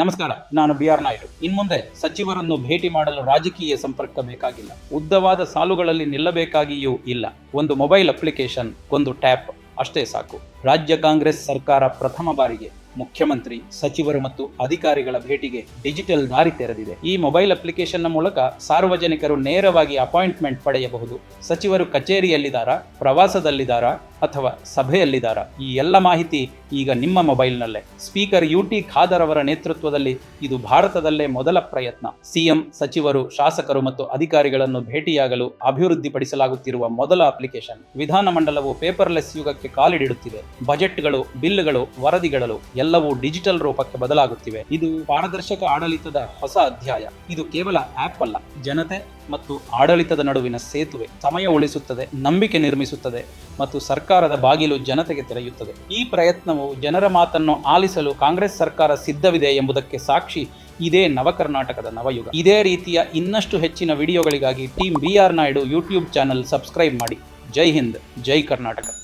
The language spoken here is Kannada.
ನಮಸ್ಕಾರ, ನಾನು ಬಿ ಆರ್ ನಾಯ್ಡು. ಇನ್ಮುಂದೆ ಸಚಿವರನ್ನು ಭೇಟಿ ಮಾಡಲು ರಾಜಕೀಯ ಸಂಪರ್ಕ ಬೇಕಾಗಿಲ್ಲ. ಉದ್ದವಾದ ಸಾಲುಗಳಲ್ಲಿ ನಿಲ್ಲಬೇಕಾಗಿಯೂ ಇಲ್ಲ. ಒಂದು ಮೊಬೈಲ್ ಅಪ್ಲಿಕೇಶನ್, ಒಂದು ಟ್ಯಾಪ್, ಅಷ್ಟೇ ಸಾಕು. ರಾಜ್ಯ ಕಾಂಗ್ರೆಸ್ ಸರ್ಕಾರ ಪ್ರಥಮ ಬಾರಿಗೆ ಮುಖ್ಯಮಂತ್ರಿ, ಸಚಿವರು ಮತ್ತು ಅಧಿಕಾರಿಗಳ ಭೇಟಿಗೆ ಡಿಜಿಟಲ್ ದಾರಿ ತೆರೆದಿದೆ. ಈ ಮೊಬೈಲ್ ಅಪ್ಲಿಕೇಶನ್ನ ಮೂಲಕ ಸಾರ್ವಜನಿಕರು ನೇರವಾಗಿ ಅಪಾಯಿಂಟ್ಮೆಂಟ್ ಪಡೆಯಬಹುದು. ಸಚಿವರು ಕಚೇರಿಯಲ್ಲಿದ್ದಾರಾ, ಪ್ರವಾಸದಲ್ಲಿದ್ದಾರಾ ಅಥವಾ ಸಭೆಯಲ್ಲಿದ್ದಾರಾ? ಈ ಎಲ್ಲ ಮಾಹಿತಿ ಈಗ ನಿಮ್ಮ ಮೊಬೈಲ್ನಲ್ಲೇ. ಸ್ಪೀಕರ್ ಯು ಟಿ ಖಾದರ್ ಅವರ ನೇತೃತ್ವದಲ್ಲಿ ಇದು ಭಾರತದಲ್ಲೇ ಮೊದಲ ಪ್ರಯತ್ನ. ಸಿಎಂ, ಸಚಿವರು, ಶಾಸಕರು ಮತ್ತು ಅಧಿಕಾರಿಗಳನ್ನು ಭೇಟಿಯಾಗಲು ಅಭಿವೃದ್ಧಿಪಡಿಸಲಾಗುತ್ತಿರುವ ಮೊದಲ ಅಪ್ಲಿಕೇಶನ್. ವಿಧಾನಮಂಡಲವು ಪೇಪರ್ಲೆಸ್ ಯುಗಕ್ಕೆ ಕಾಲಿಡಿಡುತ್ತಿದೆ. ಬಜೆಟ್ಗಳು, ಬಿಲ್ಗಳು, ವರದಿಗಳು ಎಲ್ಲವೂ ಡಿಜಿಟಲ್ ರೂಪಕ್ಕೆ ಬದಲಾಗುತ್ತಿವೆ. ಇದು ಪಾರದರ್ಶಕ ಆಡಳಿತದ ಹೊಸ ಅಧ್ಯಾಯ. ಇದು ಕೇವಲ ಆಪ್ ಅಲ್ಲ. ಜನತೆ ಮತ್ತು ಆಡಳಿತದ ನಡುವಿನ ಸೇತುವೆ ಸಮಯ ಉಳಿಸುತ್ತದೆ, ನಂಬಿಕೆ ನಿರ್ಮಿಸುತ್ತದೆ ಮತ್ತು ಸರ್ಕಾರದ ಬಾಗಿಲು ಜನತೆಗೆ ತೆರೆಯುತ್ತದೆ. ಈ ಪ್ರಯತ್ನವು ಜನರ ಮಾತನ್ನು ಆಲಿಸಲು ಕಾಂಗ್ರೆಸ್ ಸರ್ಕಾರ ಸಿದ್ಧವಿದೆ ಎಂಬುದಕ್ಕೆ ಸಾಕ್ಷಿ ಇದೇ ನವಕರ್ನಾಟಕದ ನವಯುಗ. ಇದೇ ರೀತಿಯ ಇನ್ನಷ್ಟು ಹೆಚ್ಚಿನ ವಿಡಿಯೋಗಳಿಗಾಗಿ team B R Naidu YouTube channel subscribe ಮಾಡಿ. ಜೈ ಹಿಂದ್, ಜೈ ಕರ್ನಾಟಕ.